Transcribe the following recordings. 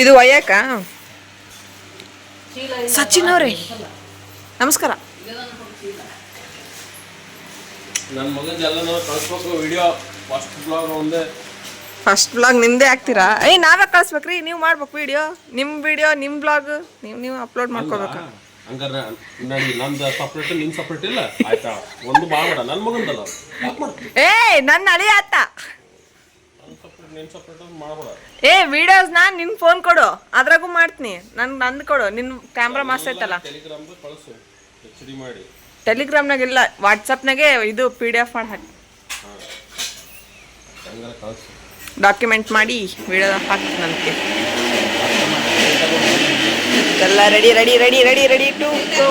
ಇದು ಒಯ್ಯಾಕ ಸಚಿನ್ ಅವ್ರಿ. ನಮಸ್ಕಾರ. ನನ್ನ ಮಗಂದು ಎಲ್ಲ ನಾವು ಕಳಿಸ್ಬೇಕು ವಿಡಿಯೋ ಫಸ್ಟ್ ಬ್ಲಾಗ್ ಒಂದೇ. ಫಸ್ಟ್ ಬ್ಲಾಗ್ ನಿಮ್ದೇ ಹಾಕ್ತೀರಾ ಏಯ್ ನಾವೇ ಕಳಿಸ್ಬೇಕ್ರಿ. ನೀವು ಮಾಡ್ಬೇಕು ವಿಡಿಯೋ ನಿಮ್ಮ ವಿಡಿಯೋ ನಿಮ್ಮ ಬ್ಲಾಗ್ ನೀವು ನೀವು ಅಪ್ಲೋಡ್ ಮಾಡ್ಕೋಬೇಕು. ಏ ನೋಡಿ ನಂದು ಸಪ್ರೇಟ್ ನಿನ್ ಸಪ್ರೇಟ್ ಇಲ್ಲ? ಆಯ್ತಾ? ಒಂದು ಬಾಳ ನನ್ನ ಮಗಂದಲ್ಲ. ಯಾಕೆ ಏಯ್ ನನ್ನ ಅಳಿ ಆತ ನನ್ನ ಸಪ್ರೇಟ್ ನಿನ್ ಸಪ್ರೇಟ್ ಮಾಡ್ಬೇಡ ಏ ವಿಡಿಯೋಸ್ ನಾನು ನಿನ್ ಫೋನ್ ಕೊಡು. ಅದ್ರಾಗೂ ಮಾಡ್ತೀನಿ. ನನ್ ನಂದು ಕೊಡು. ನಿನ್ ಕ್ಯಾಮ್ರಾ ಮಾಸ್ ಐತಲ್ಲ. ಟೆಲಿಗ್ರಾಮ್ ಕಳಿಸು. ಎಚ್ ಡಿ ಮಾಡಿ. ಟೆಲಿಗ್ರಾಮ್ನಾಗ ಇಲ್ಲ ವಾಟ್ಸಪ್ನಾಗೆ ಇದು ಪಿ ಡಿ ಎಫ್ ಮಾಡಿ ಹಾಕಿ ಡಾಕ್ಯುಮೆಂಟ್ ಮಾಡಿ ವಿಡಿಯೋ ಹಾಕ್ತೀನಿ ನನಗೆ. ಎಲ್ಲ ready ready ready ready ready to go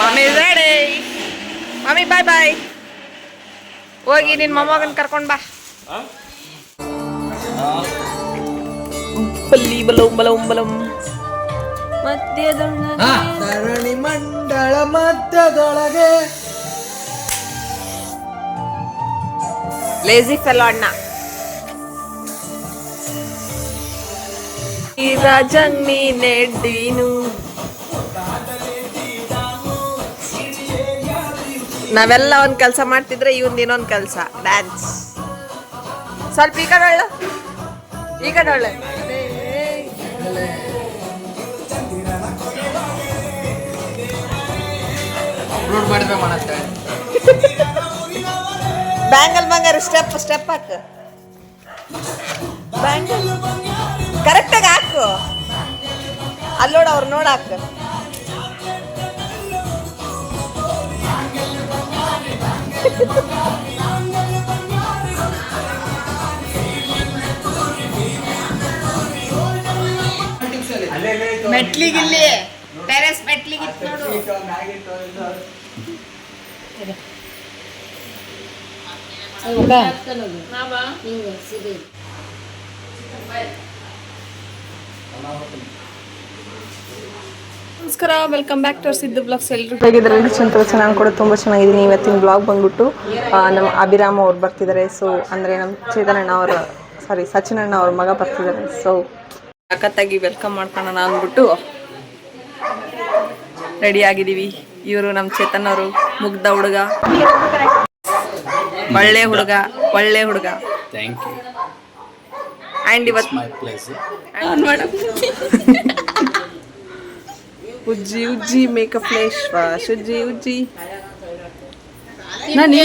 mummy ready mummy bye bye ಹೋಗಿ ನಿನ್ನ ಮೊಮ್ಮಗನ್ ಕರ್ಕೊಂಡ್ ಬಾ. ಬಲ್ಲಿ ಬಲಂ ಬಲಂ ಬಲಂ. ಮಧ್ಯದೊಳಗೆ. ಧರಣಿ ಮಂಡಳ ಮಧ್ಯದೊಳಗೆ. ಲೇಜಿ ಫೆಲೋ ಅಣ್ಣ. ಈ ರಾಜನ್ನಿ ನೀನೆಡ್ಡೀನು ನಾವೆಲ್ಲ ಒಂದು ಕೆಲಸ ಮಾಡ್ತಿದ್ರೆ ಇವಂದು ಇನ್ನೊಂದು ಕೆಲಸ. ಡ್ಯಾನ್ಸ್ ಸ್ವಲ್ಪ ಈ ಕಡೆ ಒಳ್ಳೆ. ಈ ಕಡೆ ಒಳ್ಳೆ. ಬ್ಯಾಂಗಲ್ ಬಂಗಾರ ಸ್ಟೆಪ್ ಸ್ಟೆಪ್ ಹಾಕು. ಬ್ಯಾಂಗಲ್ ಕರೆಕ್ಟಾಗಿ ಹಾಕು. ಅಲ್ಲೋಡ ಅವ್ರು ನೋಡ ಮೆಟ್ಲಿಗಿಲ್ಲಿ ಟೆರೆಸ್ ಮೆಟ್ಲಿಗಿತ್ತು ನೋಡು. ನಮಸ್ಕಾರ welcome back to Siddu blogs ಎಲ್ಲರೂ ಹೇಗಿದ್ದಾರೆ? ಚಂದ್ರ ಚೆನ್ನಾಗಿ ಕೂಡ ತುಂಬ ಚೆನ್ನಾಗಿದ್ದೀನಿ ಇವತ್ತಿನ ಬ್ಲಾಗ್ ಬಂದ್ಬಿಟ್ಟು ನಮ್ಮ ಅಭಿರಾಮ ಅವ್ರು ಬರ್ತಿದ್ದಾರೆ. ಸೊ ಅಂದರೆ ನಮ್ಮ ಚೇತನಣ್ಣ ಅವರ ಸಾರಿ ಅಣ್ಣ ಅವ್ರ ಮಗ ಬರ್ತಿದ್ದಾರೆ. ಸೊ ಸಖತ್ತಾಗಿ ವೆಲ್ಕಮ್ ಮಾಡ್ಕೊಳ್ಳೋಣ ಅಂದ್ಬಿಟ್ಟು ರೆಡಿ ಆಗಿದ್ದೀವಿ. ಇವರು ನಮ್ಮ ಚೇತನ್ ಅವರು ಮುಗ್ಧ ಹುಡುಗ. ಒಳ್ಳೆ ಹುಡುಗ ಒಳ್ಳೆ ಹುಡುಗ. ಥ್ಯಾಂಕ್ ಯು ಆ್ಯಂಡ್ ಇವತ್ತು ಮೈ ಪ್ಲೇಸ್ ಉಜ್ಜಿ ಉಜ್ಜಿ ಮೇಕಪ್ ಫ್ಲೇಶ್ ವಾಶ್ ಉಜ್ಜಿ ಉಜ್ಜಿ. ನಾನು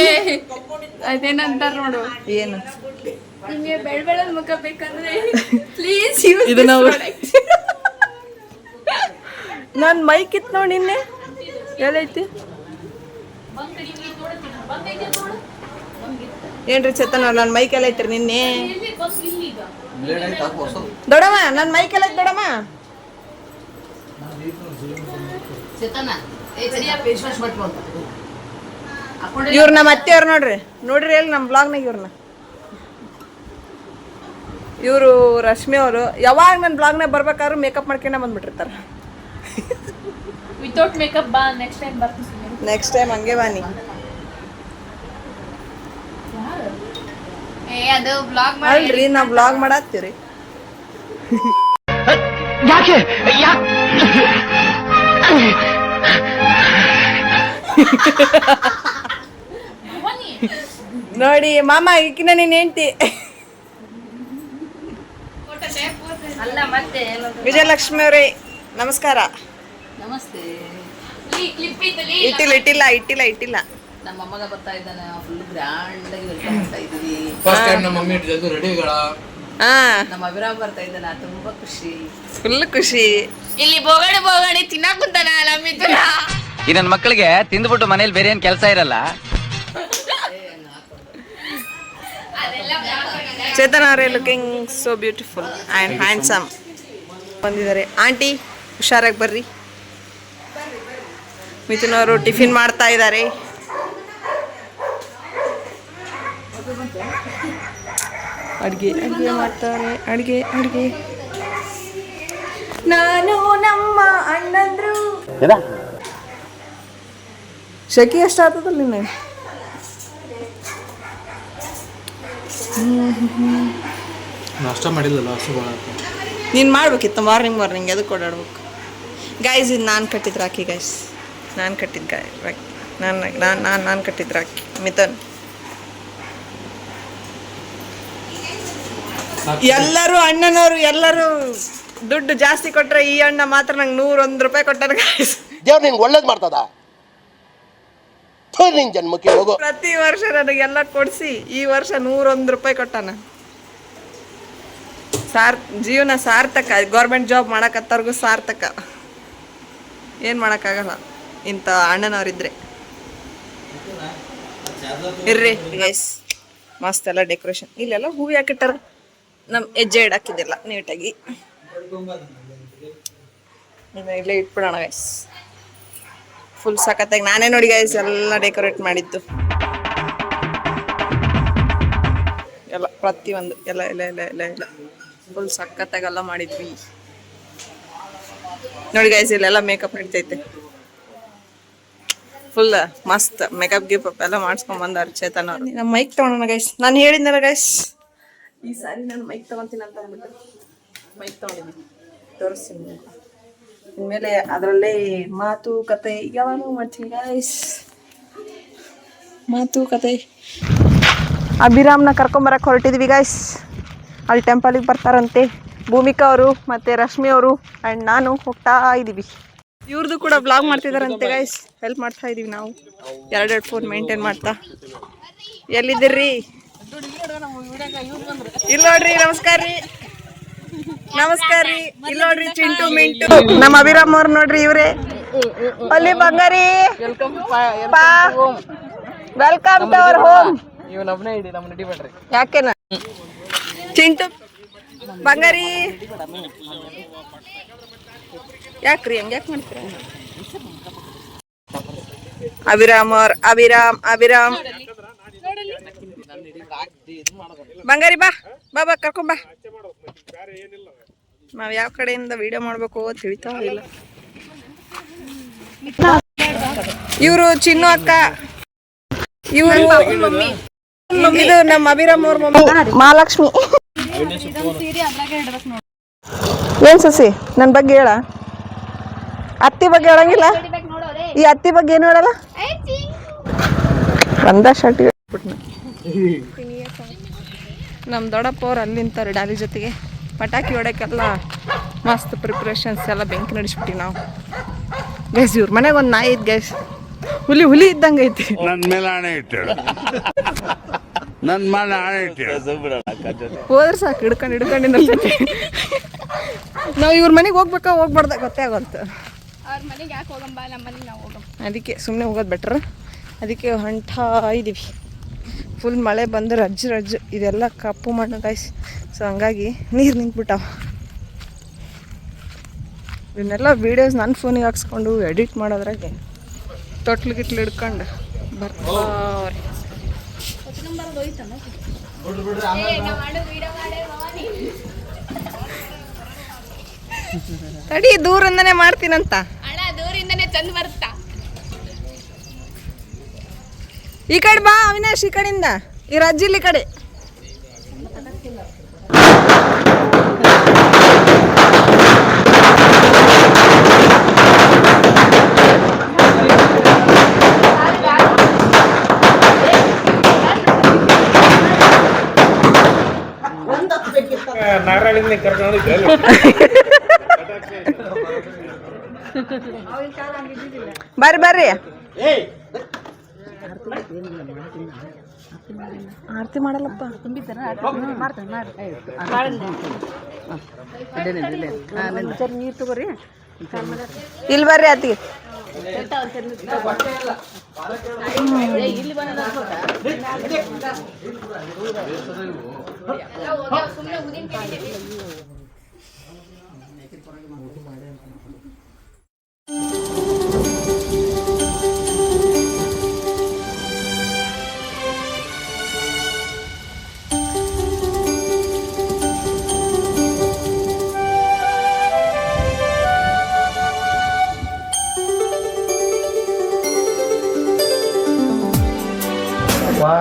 ಅದೇನಂತಾರ ನೋಡು. ಏನು? ನಿಮಗೆ ಬೆಳ್ ಬೆಳದ್ ಮುಖ ಬೇಕಂದ್ರೆ ಪ್ಲೀಸ್ ಇದು ನಾವು ನಾನು ಮೈಕ್ ಇತ್ತು ನೋಡಿ ನಿನ್ನೆ. ಎಲ್ಲೈತಿ? ಏನ್ರಿ ಚೇತನ್ ನನ್ನ ಮೈಕ್ ಎಲ್ಲ ಐತ್ರಿ ನಿನ್ನೆ. ದೊಡಮ್ಮ ನನ್ನ ಮೈಕ್ ಎಲ್ಲ ಐತಿ ದೊಡಮ್ಮ ಚೇತನ ಏ ಸರಿಯಾ ಫೇಸ್ ವಾಶ್ ಮಾಡ್ಕೊ ಅಂತ ಹಾಕೊಂಡ್ರೆ ಇವ್ರು ನಮ್ಮ ಅತ್ತೆಯವ್ರು ನೋಡ್ರಿ. ನೋಡ್ರಿ ಎಲ್ಲಿ ನಮ್ಮ ಬ್ಲಾಗ್ನಾಗ ಇವ್ರನ್ನ ಇವರು ರಶ್ಮಿ ಅವರು. ಯಾವಾಗ ನನ್ನ ಬ್ಲಾಗ್ನಾಗ ಬರ್ಬೇಕಾದ್ರೂ ಮೇಕಪ್ ಮಾಡ್ಕೊಂಡೆ ಬಂದ್ಬಿಟ್ಟಿರ್ತಾರೆ. ವಿತೌಟ್ ಮೇಕಪ್ ಬಾ ನೆಕ್ಸ್ಟ್ ಟೈಮ್ ಬರ್ತೀನಿ ನೆಕ್ಸ್ಟ್ ಟೈಮ್ ಹಂಗೆ ಬಾನಿ ಏ ಅದು ಬ್ಲಾಗ್ ಅಲ್ರಿ ನಾವು ಬ್ಲಾಗ್ ಮಾಡತ್ತೀವ್ರಿ. ನೋಡಿ ಮಾಮ ಈಕಿನ ನೀನ್ ಹೆಂಡತಿ. ವಿಜಯಲಕ್ಷ್ಮಿ ಅವರೇ ನಮಸ್ಕಾರ. ನಮಸ್ತೆ. ಇಟ್ಟಿಲ್ಲ ಇಟ್ಟಿಲ್ಲ ಇಟ್ಟಿಲ್ಲ ಇಟ್ಟಿಲ್ಲ. ನಮ್ಮ ಅಮ್ಮಗ ಬರ್ತಾ ಇದ್ದಾನೆ ಫುಲ್ ಗ್ರ್ಯಾಂಡ್ ಆಗಿ ವೆಲ್ಕಮ್ ಮಾಡ್ತಾ ಇದ್ದೀವಿ ಫಸ್ಟ್ ಟೈಮ್ ನಮ್ಮ ಮಮ್ಮಿ ಇಟ್ಟಿದ್ದು ರೆಡಿಗಳ? ನಮ್ಮ ಅಭಿರಾಮ್ ಬರ್ತಾ ಇದ್ದಲ್ಲ ತುಂಬಾ ಖುಷಿ. ಫುಲ್ ಖುಷಿ. ಇಲ್ಲಿ ಬೋಗಣಿ ಬೋಗಣಿ ತಿನ್ನಕ್ ಕುಂತಾನ ಈ ನನ್ನ ಮಕ್ಕಳಿಗೆ ತಿಂದ್ಬಿಟ್ಟು ಮನೇಲಿ ಬೇರೆ ಏನ್ ಕೆಲಸ ಇರಲ್ಲ? ಚೇತನ್ ಅವರೇ looking so beautiful and handsome ಬಂದಿದ್ದಾರೆ. ಆಂಟಿ ಹುಷಾರಾಗಿ ಬರ್ರಿ. ಮಿಥುನ್ ಅವರು ಟಿಫಿನ್ ಮಾಡ್ತಾ ಇದ್ದಾರೆ. ಅಡುಗೆ ಅಡುಗೆ ಮಾಡ್ತಾರೆ ಅಡುಗೆ ಅಡುಗೆ. ನಾನು ನಮ್ಮ ಅಣ್ಣಂದ್ರು. ಶೆಕಿ ಎಷ್ಟು ಆಗ್ತದಲ್ಲ ನಿನ್ನೆ? ನಾಷ್ಟ ಮಾಡಿಲ್ಲಲ್ಲ ನೀನು ಮಾಡ್ಬೇಕಿತ್ತು ಮಾರ್ನಿಂಗ್ ಮಾರ್ನಿಂಗ್ ಅದಕ್ಕೆ ಓಡಾಡ್ಬೇಕು? ಗಾಯ್ಸ್ ಇದು ನಾನು ಕಟ್ಟಿದ್ದು ಹಾಕಿ ಗಾಯ್ಸ್ ನಾನು ಕಟ್ಟಿದ್ದು ಗಾಯ ನಾನು ನಾನು ನಾನು ನಾನು ಕಟ್ಟಿದ್ದು ರಾಖಿ. ಮಿಥನ್. ಎಲ್ಲರೂ ಅಣ್ಣನವರು ಎಲ್ಲರೂ ದುಡ್ಡು ಜಾಸ್ತಿ ಕೊಟ್ರೆ ಈ ಅಣ್ಣ ಮಾತ್ರ ನಂಗೆ ನೂರೊಂದು ರೂಪಾಯಿ ಕೊಟ್ಟರೆ ಗೈಸ್ ದೇವ್ರು ನಿನ್ಗೆ ಒಳ್ಳೇದು ಮಾಡ್ತದ? ಥು, ನಿನ್ ಜನ್ಮಕ್ಕೆ ಹೋಗು. ಪ್ರತಿ ವರ್ಷ ನನಗೆಲ್ಲ ಕೊಡಿಸಿ ಈ ವರ್ಷ ನೂರೊಂದು ರೂಪಾಯಿ ಕೊಟ್ಟಾನ. ಸಾರ್ ಜೀವನ ಸಾರ್ಥಕ. ಗೌರ್ಮೆಂಟ್ ಜಾಬ್ ಮಾಡಕತ್ತವ್ರಿಗೂ ಸಾರ್ಥಕ. ಏನು ಮಾಡೋಕ್ಕಾಗಲ್ಲ. ಇಂಥ ಅಣ್ಣನವರಿದ್ರೆ. ಇರ್ರಿ ಗೈಸ್ ಮಸ್ತ್ ಎಲ್ಲ ಡೆಕೋರೇಷನ್ ಇಲ್ಲೆಲ್ಲ ಹೂವು ಹಾಕಿಟ್ಟಾರ ನಮ್ಮ ಹೆಜ್ಜೆ ಇಡಾಕಿದ್ದಿಲ್ಲ ನೀಟಾಗಿ. ಇಲ್ಲೇ ಇಟ್ಬಿಡೋಣ ಗೈಸ್ ಫುಲ್ ಸಖತ್ತಾಗಿ ನಾನೇ ನೋಡಿ ಗೈಸ್ ಎಲ್ಲ ಡೆಕೋರೇಟ್ ಮಾಡಿದ್ದು. ಎಲ್ಲ, ಪ್ರತಿಯೊಂದು, ಎಲ್ಲ ಎಲ್ಲ ಎಲ್ಲ ಎಲ್ಲ ಎಲ್ಲ. ಫುಲ್ ಸಖತ್ತಾಗೆಲ್ಲ ಮಾಡಿದ್ವಿ. ನೋಡಿ ಗೈಸ್ ಇಲ್ಲೆಲ್ಲ ಮೇಕಪ್ ನಡಿತೈತೆ. ಫುಲ್ ಮಸ್ತ್ ಮೇಕಪ್ ಗಿಪ್ ಎಲ್ಲ ಮಾಡಿಸ್ಕೊಂಡ್ ಬಂದಾರ ಚೇತನ ನಮ್ಮ ಮೈಕ್ ತಗೊಳೋಣ ಗೈಸ್ ನಾನು ಹೇಳಿದ್ನಲ್ಲ ಗೈಸ್ ಈ ಸಾರಿ ನಾನು ಮೈಕ್ ತಗೊಂತೀನಿ ಅಂತ ಅಂದ್ಬಿಟ್ಟು. ಮೈಕ್ ತಗೊಂಡಿದ್ದೀನಿ ತೋರಿಸ್ತೀನಿ ಇನ್ಮೇಲೆ ಅದರಲ್ಲೇ ಮಾತು ಕತೆ ಯಾವಾಗ ಮಾಡ್ತೀನಿ ಗಾಯ್ಸ್ ಮಾತು ಕತೆ. ಅಭಿರಾಮ್ನ ಕರ್ಕೊಂಬರಕ್ಕೆ ಹೊರಟಿದ್ವಿ ಗಾಯ್ಸ್ ಅಲ್ಲಿ ಟೆಂಪಲಿಗೆ ಬರ್ತಾರಂತೆ. ಭೂಮಿಕಾ ಅವರು ಮತ್ತು ರಶ್ಮಿ ಅವರು ಆ್ಯಂಡ್ ನಾನು ಹೋಗ್ತಾ ಇದ್ದೀವಿ ಇವ್ರದ್ದು ಕೂಡ ಬ್ಲಾಗ್ ಮಾಡ್ತಿದ್ದಾರಂತೆ ಗೈಸ್ ಹೆಲ್ಪ್ ಮಾಡ್ತಾ ಇದೀವಿ ನಾವು. ಎರಡೆರಡು ಫೋನ್ ಮೇಂಟೈನ್ ಮಾಡ್ತಾ. ಎಲ್ಲಿದ್ದೀರಿ? ಇಲ್ಲ ನೋಡ್ರಿ, ನಮಸ್ಕಾರ ರೀ. ನಮಸ್ಕಾರ ರೀ. ಇಲ್ಲ ನೋಡ್ರಿ, ಚಿಂಟು, ಮಿಂಟು. ನಮ್ಮ ಅಭಿರಾಮ್ ಅವ್ರ ನೋಡ್ರಿ ಇವ್ರೆ. ಅಲ್ಲಿ ಬಂಗಾರಿ. ವೆಲ್ಕಮ್ ಟು ಅವರ್ ಹೋಮ್ ಯಾಕೆನ ಚಿಂಟು, ಬಂಗಾರಿ. ಯಾಕ್ರಿ, ಹಂಗ ಯಾಕೆ ಮಾಡ್ತೀರ? ಅಭಿರಾಮ್ ಅವ್ರ, ಅಭಿರಾಮ್ ಅಭಿರಾಮ್. ಬಂಗಾರಿ ಬಾ ಬಾ ಬಾ ಕರ್ಕೊಂಬಾ ನಾವ್ ಯಾವ ಕಡೆಯಿಂದ ವಿಡಿಯೋ ಮಾಡ್ಬೇಕು ತಿಳಿತಾ ಇಲ್ಲ. ಇವರು ಚಿನ್ನು ಅಕ್ಕ. ಇವರು ಇದು ನಮ್ಮ ಅಭಿರಾಮ್ ಅವ್ರ ಮಮ್ಮಿ. ಮಹಾಲಕ್ಷ್ಮಿ. ಏನ್ ಸಸಿ ನನ್ನ ಬಗ್ಗೆ ಹೇಳ? ಅತ್ತಿ ಬಗ್ಗೆ ಹೇಳಂಗಿಲ್ಲ? ಈ ಅತ್ತಿ ಬಗ್ಗೆ ಏನು ಹೇಳಲ್ಲ? ಒಂದ ಶರ್ಟ್ ನಮ್ಮ ದೊಡ್ಡಪ್ಪ ಅವ್ರು ಅಲ್ಲಿ ನಿಂತಾರೆ ಡಾಲಿ ಜೊತೆಗೆ. ಪಟಾಕಿ ಹೊಡೋಕ್ಕೆಲ್ಲ ಮಸ್ತ್ ಪ್ರಿಪ್ರೇಷನ್ಸ್ ಎಲ್ಲ ಬೆಂಕಿ ನಡೆಸ್ಬಿಟ್ಟಿವಿ ನಾವು. ಗೈಸ್ ಇವ್ರ ಮನೆಗೆ ಒಂದು ನಾಯಿ ಐತೆ ಗೈಸ್ ಹುಲಿ ಹುಲಿ ಇದ್ದಂಗೆ ಐತಿ. ನನ್ನ ಮೇಲೆ ಆಣೆ ಇತ್ತು ನನ್ನ ಮೇಲೆ ಆಣೆ ಹೋದ್ರೆ ಸಾಕು ಹಿಡ್ಕೊಂಡು ಹಿಡ್ಕೊಂಡು ನಿಂದಿರ್ತೈತಿ ನಾವು ಇವ್ರ ಮನೆಗೆ ಹೋಗ್ಬೇಕಾ ಹೋಗ್ಬಾರ್ದ? ಗೊತ್ತೇ ಹೋಗಂ ಅದಕ್ಕೆ ಸುಮ್ಮನೆ ಹೋಗೋದು ಬೆಟ್ರ್ ಅದಕ್ಕೆ ಹೊಂಟಾ ಇದ್ದೀವಿ ಫುಲ್ ಮಳೆ ಬಂದು ರಜ್ಜು ರಜ್ಜು, ಇದೆಲ್ಲ ಕಪ್ಪು ಮಣ್ಣು ಗಾಯ್ಸ್ ಸೊ ಹಂಗಾಗಿ ನೀರು ನಿಂತ್ಬಿಟ್ಟಾವ. ಇವನ್ನೆಲ್ಲ ವೀಡಿಯೋಸ್ ನನ್ನ ಫೋನಿಗೆ ಹಾಕ್ಸ್ಕೊಂಡು ಎಡಿಟ್ ಮಾಡೋದ್ರಾಗೆ ತೊಟ್ಲು ಗಿಟ್ಲು ಹಿಡ್ಕೊಂಡು ಬರ್ತಾರೆ ತಡಿ, ದೂರಿಂದನೇ ಮಾಡ್ತೀನಂತ. ದೂರಿಂದನೇ ಚಂದ ಬರುತ್ತಾ ಈ ಕಡೆ ಬಾ ಅವಿನಾಶ್ ಈ ಕಡೆಯಿಂದ. ಈ ರಜ್ಜಿಲ್ ಈ ಕಡೆ. ಬರ್ರಿ ಬರ್ರಿ. ಆರತಿ ಮಾಡಲ್ಲಪ್ಪ. ತುಂಬಿದ್ದಾರ ನೀರು ತಗೋರಿ. ಇಲ್ಲಿ ಬರ್ರಿ ಅತ್ತಿಗೆ. ಇಲ್ಲಿ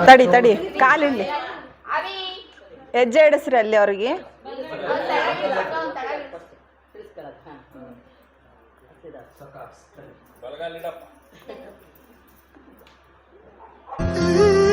ತಡಿ ತಡಿ. ಕಾಲಿಡ್ಲಿ. ಹೆಜ್ಜೆ ಇಡಿಸ್ರಿ ಅಲ್ಲಿ ಅವ್ರಿಗೆ. ಕಂದ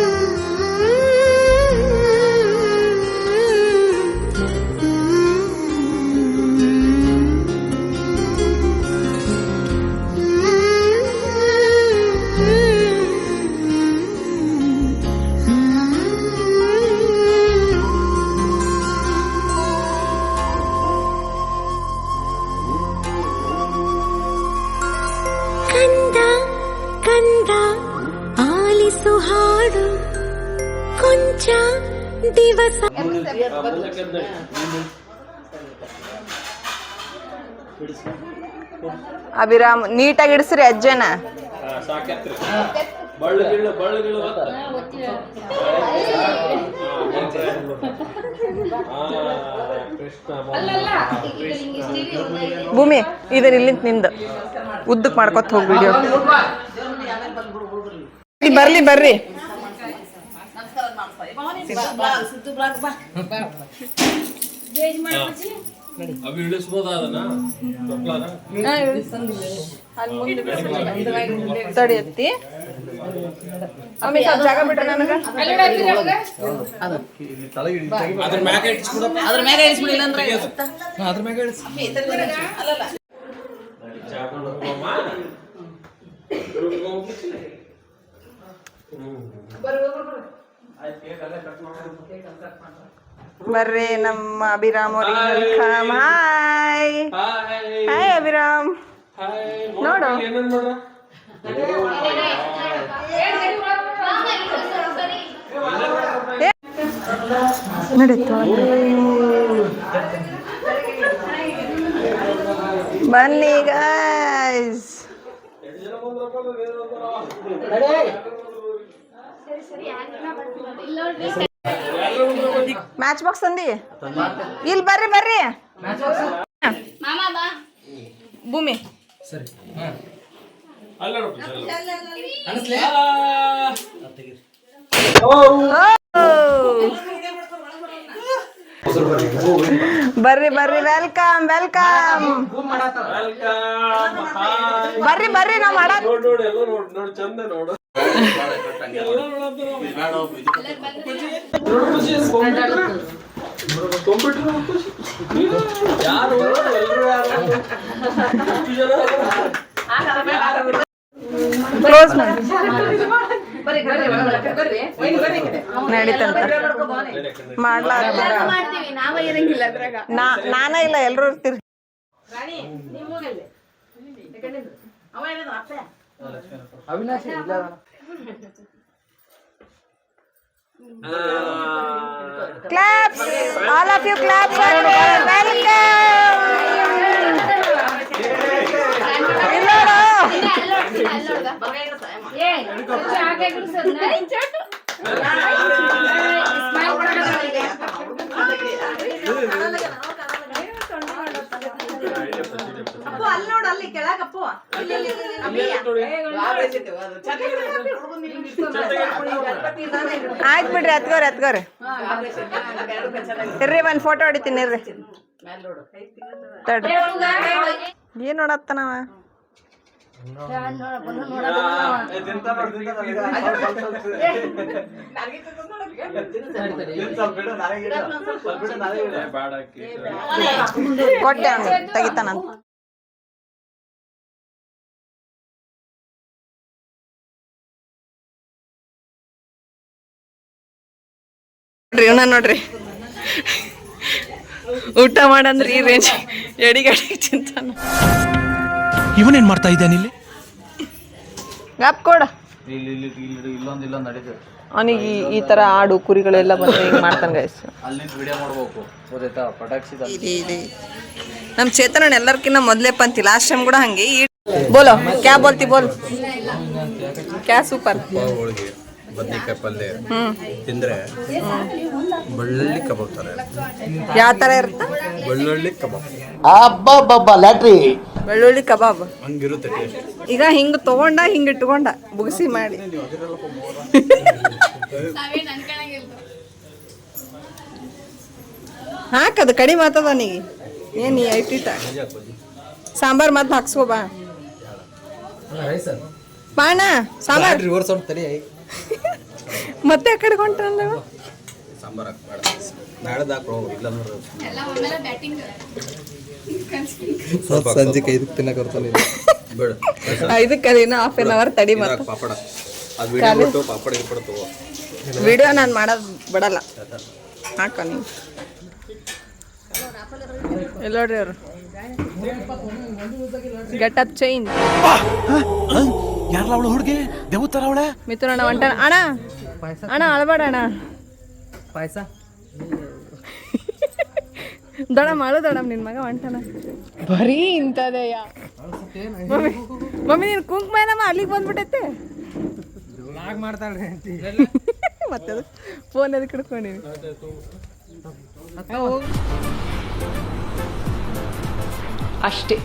ಅಭಿರಾಮ್ ನೀಟಾಗಿ ಇಡಿಸ್ರಿ ಅಜ್ಜನ. ಭೂಮಿ ಇದನ್ನ ಇಲ್ಲಿಂದ ನಿಂದ. ಉದ್ದಕ್ಕೆ ಮಾಡ್ಕೊತ ಹೋಗ್ಬಿಡಿ. ವಿಡಿಯೋ ಬರ್ಲಿ ಬರ್ರಿ ಸಿದ್ದು ಬ್ಲಾಗ್ ಬಾ ಅವಿ ಇಳಿಸ್ಬೋದಾ ಅದನ್ನ ಚಪ್ಲಾನ? ತಡಿ ಎತ್ತಿ ಅಮ್ಮಿ ಸ್ವಲ್ಪ ಜಾಗ ಬಿಡ್ರಿ ನನಗ ಅದ್ರ ಮ್ಯಾಗ ಇಟ್ಸ್ಬಿಡಪ್ಪ. ಅದ್ರ ಮ್ಯಾಗ ಇಳಿಸ್ಬಿಡಿಲ್ಲ ಅಂದ್ರೆ ಅದ್ರ ಮ್ಯಾಗ ಇಳಿಸ್ ಅಲ್ಲಲ್ಲ ಚಾ ಕೊಂಡು ಹೋಗೋಮ್ಮ? ಹೋಗ್ಬಿಡ್ತೀನಿ. ಬರ್ರಿ ನಮ್ಮ ಅಭಿರಾಮ್ ಅವ್ರಿಗೆ welcome hi. Hi hi Abhiram. ನೋಡು. ನಡೀತು. ಬನ್ನಿ ಗಾಯ್ಸ್ ಮ್ಯಾಚ್ ಬಾಕ್ಸ್ ತಂದಿ? ಇಲ್ಲಿ ಬರ್ರಿ ಬರ್ರಿ. ಭೂಮಿ. ಅಲ್ಲ. ಬರ್ರಿ ಬರ್ರಿ. Welcome welcome. ಬರ್ರಿ ಬರ್ರಿ ನಾವು ಮಾಡ ಕ್ಲೋಸ್ ಮಾಡಿ ನಡೀತಂತ. ಮಾಡ್ಲಾ ಮಾಡ್ತೀವಿ ನಾವ ಇರಂಗಿಲ್ಲ ಅದ್ರಾಗ ನಾ ನಾನ ಇಲ್ಲ ಎಲ್ರು ಇರ್ತೀರಿ ಅವಿನಾಶ್ ಹೇಳಿದ Claps! All of you clap for Welcome! Hello! ನೋಡು ಅಲ್ಲಿ ಕೆಳಗಪ್ಪ. ಆಯ್ತು ಬಿಡ್ರಿ ಹತ್ಕೋರಿ ಹತ್ಕೋರಿ ಇರ್ರಿ ಒಂದ್ ಫೋಟೋ ಹೊಡಿತೀನಿ ಇರ್ರಿ. ತಡ್ರಿ. ಏನ್ ನೋಡತ್ತನವ. ಕೊಟ್ಟೆ ತೆಗಿತಾನಂತ. ಇವನ ನೋಡ್ರಿ. ಊಟ ಮಾಡಂದ್ರೆ ಈ ರೇಂಜ್ ಎಡಿಗಡಿ ಚಿಂತಾನ ಇವನೇನ್ ಮಾಡ್ತಾ ಇದ್ದಾನೆ ಇಲ್ಲಿ? ಗ್ಯಾಪ್ ಕೊಡ. ಅವನಿಗೆ ಈ ತರ ಆಡು ಕುರಿಗಳೆಲ್ಲ ಬಂದ್ರೆ ಹಿಂಗ್ ಮಾಡ್ತಾನ ಗೈಸ್ ಅಲ್ಲಿಂದ ವಿಡಿಯೋ ಮಾಡ್ಬೇಕು. ಗೊತ್ತಾಯ್ತಾ? ಪಟಾಕ್ಷಿ ನಮ್ ಚೇತನ ಎಲ್ಲರ್ಕಿನ್ನ ಮೊದ್ಲೇ ಪಂತಿ ಲಾಸ್ಟ್ ಟೈಮ್ ಕೂಡ ಹಂಗೆ. ಬೋಲೋ ಕ್ಯಾ ಬೋಲ್ತಿ ಬೋಲ್. ಕ್ಯಾ ಸೂಪರ್. ಬದ್ನಿಕಾಯಿ ಪಲ್ಯ ತಿಂದ್ರೆ ಬೆಳ್ಳುಳ್ಳಿ ಕಬಾಬ್ ತರ ಯಾವ ತರ ಇರುತ್ತ? ಬೆಳ್ಳುಳ್ಳಿ ಕಬಾಬ್. ಅಬ್ಬಬ್ಬಬ್ಬ ಲ್ಯಾಟ್ರಿ. ಬೆಳ್ಳುಳ್ಳಿ ಕಬಾಬ್. ಹಂಗಿರುತ್ತೆ ಟೇಸ್ಟ್ ಈಗ ಹಿಂಗ್ ತಗೊಂಡ ಹಿಂಗ್ ಇಟ್ಕೊಂಡ ಬುಗಸಿ ಮಾಡಿ. ಹಾಕದು ಕಡಿಮೆ ಆತದ ನೀ ಏನು ಐಟಿಟ ಸಾಂಬಾರ್ ಮತ್ತೆ ಹಾಕ್ಸ್ಕೋಬಾ ಬಾಣ ಸಾಂಬಾರ್. ಮತ್ತೆ ಆ ಕಡೆ ಹೊಂಟ್ರಲ್ಲ ಸಾಂಬಾರ್ ಹಾಕ್ಬೇಡ ನಾಳೆ ಹಾಕ್ರೋ ಇಲ್ಲಾಂದ್ರೆ ಎಲ್ಲ ಒಮ್ಮೆಲೆ ಬ್ಯಾಟಿಂಗ್ ಸಂಜೆ ಐದಕ್ಕೆ ತಿನ್ನಕ್ಕೆ ಬರ್ತಾನೆ ಬೇಡ. ಇದಕ್ಕೆ ಇನ್ನೂ ಹಾಫ್ ಆನ್ ಅವರ್ ತಡಿ ಮತ್ತೆ. ಪಾಪಡ. ಅದು ವಿಡಿಯೋ ಬಿಟ್ಟು ಪಾಪಡ ಇರ್ಬಿಡ ತಗೋ. ವಿಡಿಯೋ ನಾನು ಮಾಡೋದು ಬಿಡಲ್ಲ. ಹಾಕ ನೀವು ಎಲ್ಲೋಡ್ರಿ ಅವರು? ಗೆಟ್ ಅಪ್ ಚೇಂಜ್ ಯಾರಲ್ಲ ಅವಳು ಹುಡುಗಿ? ದೇವತರ ಅವಳೆ ಮಿತ್ರ ಅಣ್ಣ ಹೊಂಟಾನ ಅಣ್ಣ. ಅಣ್ಣ ಅಳಬೇಡ ಅಣ್ಣ. ಪಾಯಸ? ದಡ ಅಳು ದಡಮ್ ನಿನ್ ಮಗ ಹೊಂಟಾನ ಬರೀ ಇಂಥದೆಯ. ಮಮ್ಮಿ ಮಮ್ಮಿ ನೀನು ಕುಂಕುಮ ಏನಮ್ಮ ಅಲ್ಲಿಗೆ ಬಂದ್ಬಿಟ್ಟೈತೆ. ಮಾಡ್ತಾಳೆ ಮತ್ತೆ ಅದು ಫೋನ್ ಅದಕ್ಕೆ ಹಿಡ್ಕೊಂಡಿನಿ ಅಷ್ಟೇ.